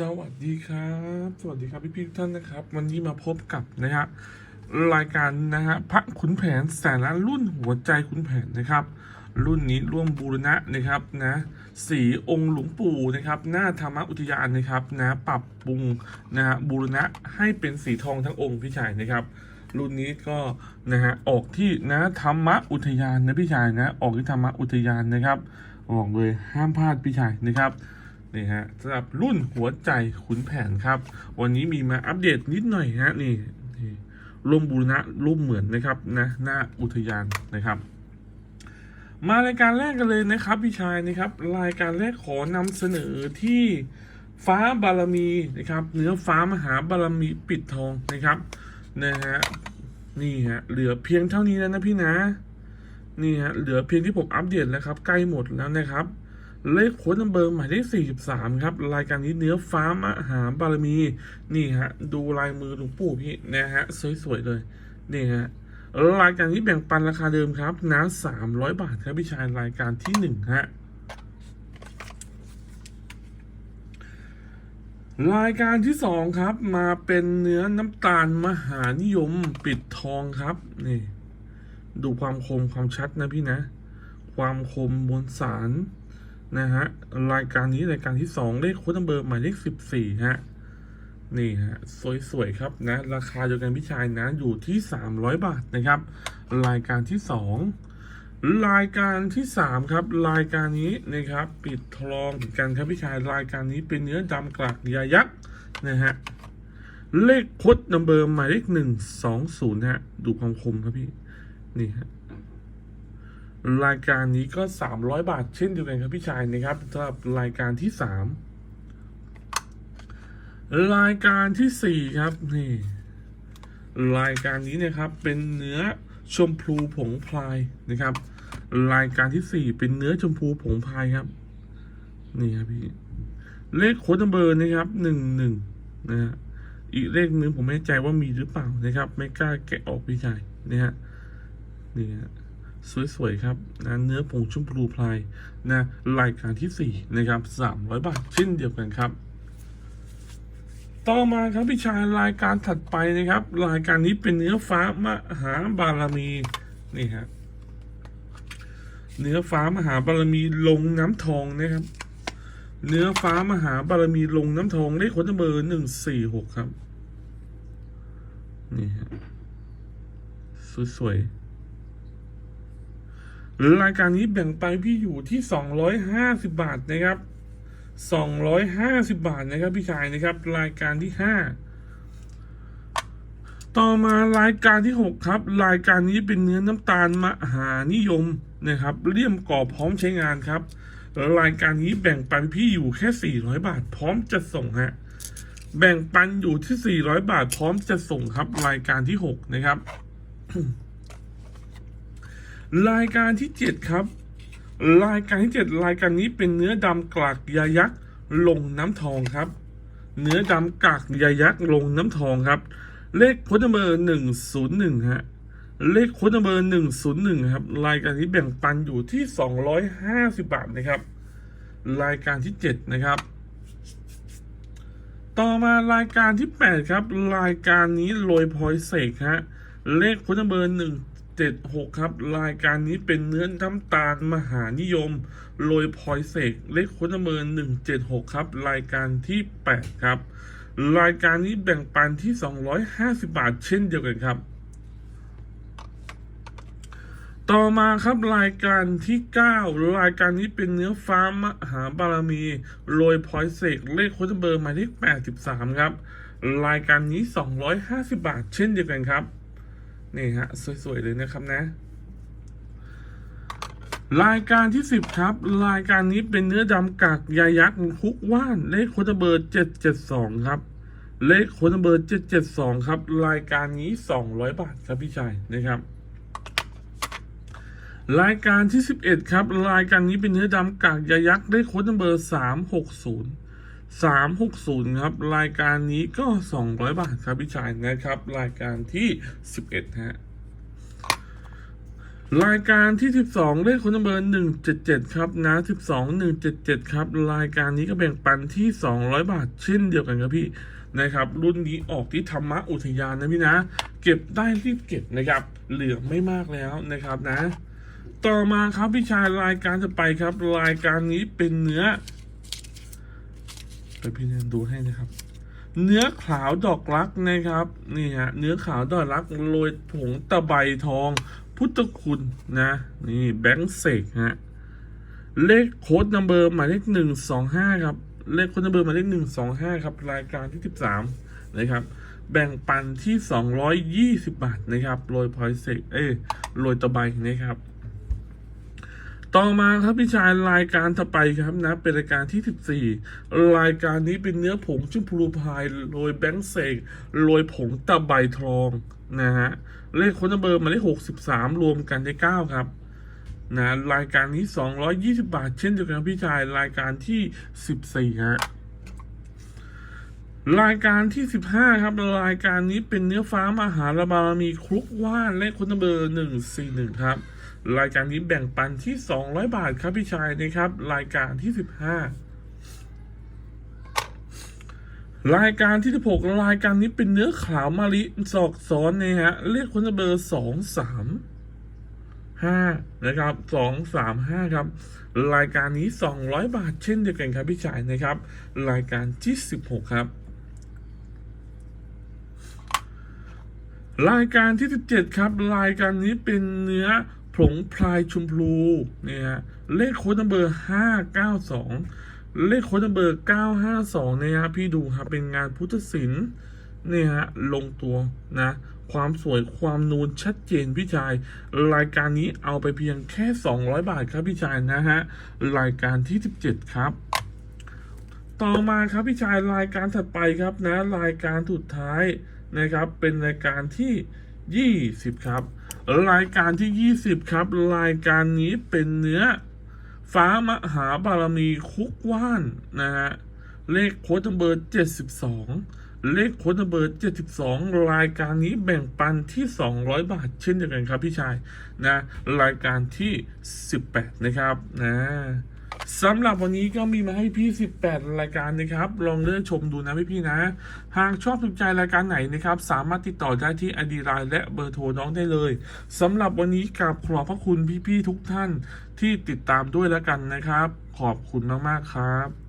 สวัสดีครับ สวัสดีครับพี่พี่ทุกท่านนะครับ วันนี้มาพบกับนะฮะรายการนะฮะพระขุนแผนแสนล้านรุ่นหัวใจขุนแผนนะครับ รุ่นนี้ร่วมบูรณะนะครับนะสีองค์หลวงปู่นะครับ หน้าธรรมอุทยานนะครับนะปรับปรุงนะฮะบูรณะให้เป็นสีทองทั้งองค์พี่ชายนะครับ รุ่นนี้ก็นะฮะออกที่นะธรรมอุทยานนะพี่ชายนะ ออกที่ธรรมอุทยานนะครับออกเลยห้ามพลาดพี่ชายนะครับ นี่ฮะสำหรับรุ่นหัวใจขุนแผนครับ วันนี้มีมาอัปเดตนิดหน่อยฮะนี่นี่ร่วมบูรณะร่วมเหมือนนะครับนะหน้าอุทยานนะครับ มารายการแรกกันเลยนะครับพี่ชายนะครับ รายการแรกขอนำเสนอที่ฟ้าบารมีนะครับเนื้อฟ้ามหาบารมีปิดทองนะครับนะฮะนี่ฮะเหลือเพียงเท่านี้แล้วนะพี่นะ นี่ฮะเหลือเพียงที่ผมอัปเดตแล้วครับ ใกล้หมดแล้วนะครับ เลขโค้ดนัมเบอร์หมายเลข43 ครับ รายการนี้เนื้อฟ้ามหาบารมี นี่ฮะ ดูลายมือหลวงปู่พี่นะฮะ สวยๆเลย นี่ฮะรายการนี้แบ่งปันราคาเดิมครับนะ300 บาทครับพี่ชายรายการที่ 1 ฮะ รายการที่ 2 ครับ มาเป็นเนื้อน้ำตาลมหานิยมปิดทองครับ นี่ ดูความคมความชัดนะพี่นะ ความคมมวลสาร นะฮะรายการนี้รายการที่สองเลขโค้ดนัมเบอร์หมายเลขสิบสี่ฮะ นี่ฮะ สวย ๆ ครับนะ ราคาเดียวกันพี่ชายนะ อยู่ที่สามร้อยบาทนะครับ รายการที่สองรายการที่สามครับ รายการนี้นะครับ ปิดทองเหมือนกันครับพี่ชายรายการนี้เป็นเนื้อดำกลากยายักษ์นะฮะเลขโค้ดนัมเบอร์หมายเลขหนึ่งสองศูนย์ฮะดูความคมครับพี่ นี่ฮะ รายการนี้ก็ 300 บาท เช่นเดียวกันครับพี่ชายนะครับสำหรับรายการที่ 3 รายการทีสี่ 4 ครับนี่รายการนี้นะครับเป็นเนื้อชมพูผงพลายนะครับ รายการที่ 4 เป็นเนื้อชมพูผงพลายครับ นี่ครับพี่เลขโค้ดนัมเบอร์นะครับหนึ่งหนึ่งนะฮะอีกเลขหนึงผมไม่แน่ใจว่ามีหรือเปล่านะครับ ไม่กล้าแกะออกพี่ชายนะฮะนี่ฮะ สวย ๆ ครับนะเนื้อผงชุ่มพูพลายนะรายการที่ 4 นะครับ 300 บาทเช่นเดียวกันครับ ต่อมาครับพี่ชายรายการถัดไปนะครับ รายการนี้เป็นเนื้อฟ้ามหาบารมีนี่ฮะเนื้อฟ้ามหาบารมีลงน้ำทองนะครับ เนื้อฟ้ามหาบารมีลงน้ำทองเลขคนเบอร์หนึ่งสี่หกครับ นี่ฮะสวยๆ รายการนี้แบ่งไปพี่อยู่ที่ 250 บาทนะครับ 250 บาทนะครับพี่ชายนะครับ รายการที่ 5 ต่อมารายการที่ 6 ครับ รายการนี้เป็นเนื้อน้ำตาลมหานิยมนะครับเลี่ยมกรอบพร้อมใช้งานครับ รายการนี้แบ่งปันพี่อยู่แค่ 400 บาท พร้อมจะส่งฮะแบ่งปันอยู่ที่ 400 บาท พร้อมจะส่งครับ รายการที่ 6 นะครับ รายการที่ 7 ครับ รายการที่ 7 รายการนี้เป็นเนื้อดำกลากยายักษ์ลงน้ำทองครับ เนื้อดำกากยายักษ์ลงน้ำทองครับ เลขโค้ดเบอร์หนึ่งศูนย์หนึ่งฮะเลขโค้ดเบอร์หนึ่งศูนย์หนึ่งครับรายการนี้แบ่งปันอยู่ที่สองร้อยห้าสิบบาทนะครับ รายการที่เจ็ดนะครับ ต่อมารายการที่ 8 ครับ รายการนี้โรยพอยเสกฮะเลขโค้ดเบอร์ห นึ่งเจ็ดหกครับ รายการนี้เป็นเนื้อน้ำตาลมหานิยมโรยพอยเสกเลขค้ดเบอร์หนึ่งเจ็ดหกครับ รายการที่ 8 ครับ รายการนี้แบ่งปันที่ 250 บาทเช่นเดียวกันครับ ต่อมาครับรายการที่ 9 รายการนี้เป็นเนื้อฟ้ามหาบารมีโรยพอยเสกเลขค้ดเบอร์หมายเลข83 ครับ รายการนี้ 250 บาทเช่นเดียวกันครับ นี่ฮะ สวยๆ เลยนะครับนะ รายการที่10ครับ รายการนี้เป็นเนื้อดำกากยายักษ์คุกว่าน เลขโค้ดเบอร์772ครับ เลขโค้ดเบอร์772ครับ รายการนี้200บาทครับพี่ชายนะครับรายการที่ 11 ครับ รายการนี้เป็นเนื้อดำกากยายักษ์เลขโค้ดเบอร์ 360 360ครับ รายการนี้ก็200บาทครับพี่ชายนะครับ รายการที่11ฮะรายการที่ 12 เลขคนเบอร์177 ครับนะ 12 177 ครับ รายการนี้ก็แบ่งปันที่ 200 บาทเช่นเดียวกันครับพี่นะครับ รุ่นนี้ออกที่ธรรมะอุทยานนะพี่นะ เก็บได้รีบเก็บนะครับ เหลือไม่มากแล้วนะครับนะ ต่อมาครับพี่ชายรายการจะไปครับ รายการนี้เป็นเนื้อ ไปพี่แนนดูให้นะครับ เนื้อขาวดอกรักนะครับ นี่ฮะ เนื้อขาวดอกรักโรยผงตะไบทอง พุทธคุณนะ นี่แบงค์เสกฮะ เลขโค้ดนัมเบอร์หมายเลขหนึ่งสองห้าครับ เลขโค้ดนัมเบอร์หมายเลขหนึ่งสองห้าครับ รายการที่สิบสามนะครับแบ่งปันที่สองร้อยยี่สิบบาทนะครับ โรยพอยเซกเอ้ยโรยตะไบนะครับ ต่อมาครับพี่ชายรายการต่อไปครับนะ เป็นรายการที่ 14 รายการนี้เป็นเนื้อผงชุ่มพลูพายโรยแบงค์เซกโรยผงตะไบทองนะฮะเลขคนเบอร์มายเลข 63 รวมกันได้ 9 ครับนะรายการนี้ 220 บาท เช่นเดียวกันพี่ชายรายการที่ 14ฮะรายการที่ 15 ครับ รายการนี้เป็นเนื้อฟ้ามหาระบารมีครุกว่านเลขคนเบอร์ 141 ครับ รายการนี้แบ่งปันที่ 200 บาทครับพี่ชายนะครับ รายการที่ 15 รายการที่ 16 รายการนี้เป็นเนื้อขาวมาลิสอกซ้อนนะฮะเลขคนเบอร์ 2 3 5นะครับ2 3 5 ครับ รายการนี้ 200 บาทเช่นเดียวกันครับพี่ชายนะครับ รายการที่16 ครับ รายการที่ 17 ครับ รายการนี้เป็นเนื้อ ผงพลายชมพูเนี่ยเลขโค้ดนัมเบอร์592เลขโค้ดนัมเบอร์952เนี่ยฮะพี่ดูครับเป็นงานพุทธศิลป์เนี่ยฮะลงตัวนะความสวยความนูนชัดเจนพี่ชาย รายการนี้เอาไปเพียงแค่ 200 บาทครับพี่ชายนะฮะรายการที่ 17 ครับ ต่อมาครับพี่ชายรายการถัดไปครับนะรายการสุดท้ายนะครับเป็นรายการที่ 20 ครับ รายการที่ 20 ครับ รายการนี้เป็นเนื้อ ฟ้ามหาบารมีคุกว่านนะฮะเลขโค้ดนัมเบอร์ 72 เลขโค้ดนัมเบอร์ 72 รายการนี้แบ่งปันที่ 200 บาท เช่นเดียวกันครับพี่ชายนะรายการที่ 18 นะครับนะ สำหรับวันนี้ก็มีมาให้พี่ 18 รายการนะครับ ลองเลือกชมดูนะพี่พี่ๆนะ หากชอบถูกใจรายการไหนนะครับ สามารถติดต่อได้ที่อดีไลน์และเบอร์โทรน้องได้เลยสำหรับวันนี้กราบขอบพระคุณพี่ๆทุกท่านที่ติดตามด้วยแล้วกันนะครับ ขอบคุณมากๆครับ